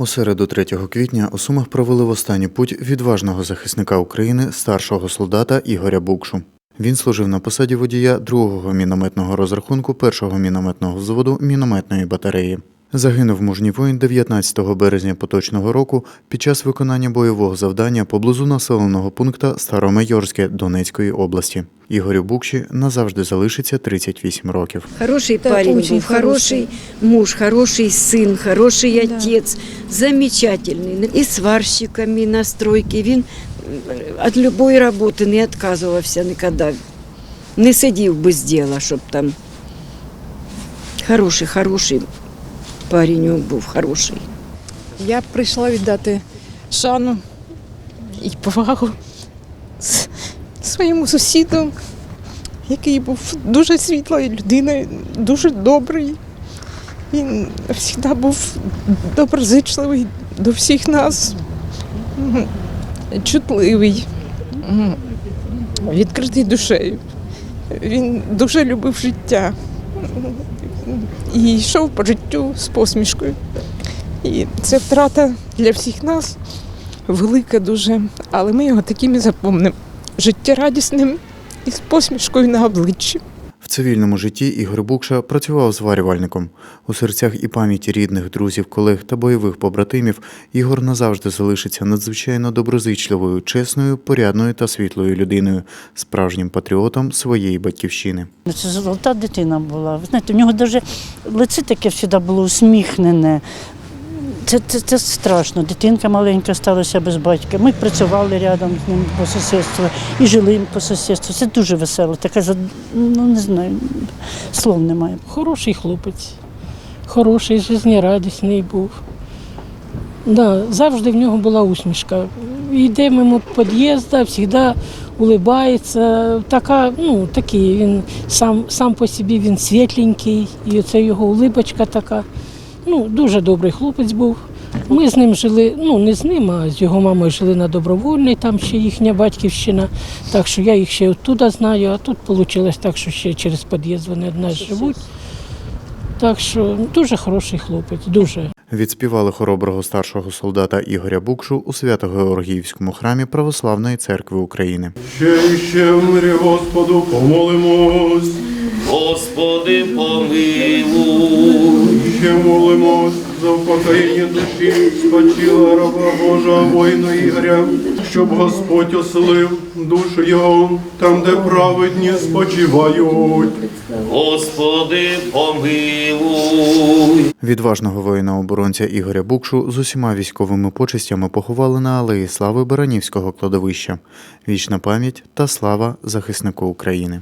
У середу 3 квітня у Сумах провели в останній путь відважного захисника України, старшого солдата Ігоря Букшу. Він служив на посаді водія другого мінометного розрахунку першого мінометного взводу мінометної батареї. Загинув мужній воїн 19 березня поточного року під час виконання бойового завдання поблизу населеного пункту Старомайорське Донецької області. Ігорю Букші назавжди залишиться 38 років. Хороший Да, парень очень был, хороший муж, хороший сын, хороший Да. отец, замечательный. И сварщиками на стройке. Він від любої роботи не відказувався ніколи. Не сидів без діла, щоб там. Хороший, хороший парень був, хороший. Я прийшла віддати шану і повагу своєму сусіду, який був дуже світлою людиною, дуже добрий. Він завжди був доброзичливий до всіх нас, чутливий, відкритий душею. Він дуже любив життя і йшов по життю з посмішкою. І це втрата для всіх нас велика дуже, але ми його таким і запомнимо. Життєрадісним і з посмішкою на обличчі. Цивільному житті Ігор Букша працював зварювальником. У серцях і пам'яті рідних, друзів, колег та бойових побратимів Ігор назавжди залишиться надзвичайно доброзичливою, чесною, порядною та світлою людиною, справжнім патріотом своєї батьківщини. Ну, Це золота дитина була. Ви знаєте, у нього навіть лице таке завжди було усміхнене. Це, це, це страшно. Дитинка маленька сталася без батька. Ми працювали рядом з ним по сусідству і жили по сусідству. Це дуже весело. Таке, ну не знаю, слов немає. Хороший хлопець, хороший, жизнерадісний був. Да, завжди в нього була усмішка. Йде мимо під'їзду, завжди улибається. Така, ну, такий, він сам, сам по собі він світленький, і оце його улибочка така. Ну, дуже добрий хлопець був. Ми з ним жили, ну не з ним, а з його мамою жили на добровольній, там ще їхня батьківщина. Так що я їх ще оттуда знаю, а тут вийшло так, що ще через під'їзд вони од нас живуть. Так що дуже хороший хлопець, дуже. Відспівали хороброго старшого солдата Ігоря Букшу у Свято-Георгіївському храмі Православної церкви України. Ще і ще в мирі Господу помолимось, Господи, помилуй. Ще молимось за упокоєння душі спочила раба Божа воїна Ігоря, щоб Господь оселив душу його там, де праведні спочивають. Господи, помилуй. Відважного воїна-оборонця Ігоря Букшу з усіма військовими почестями поховали на алеї слави Баранівського кладовища. Вічна пам'ять та слава захиснику України.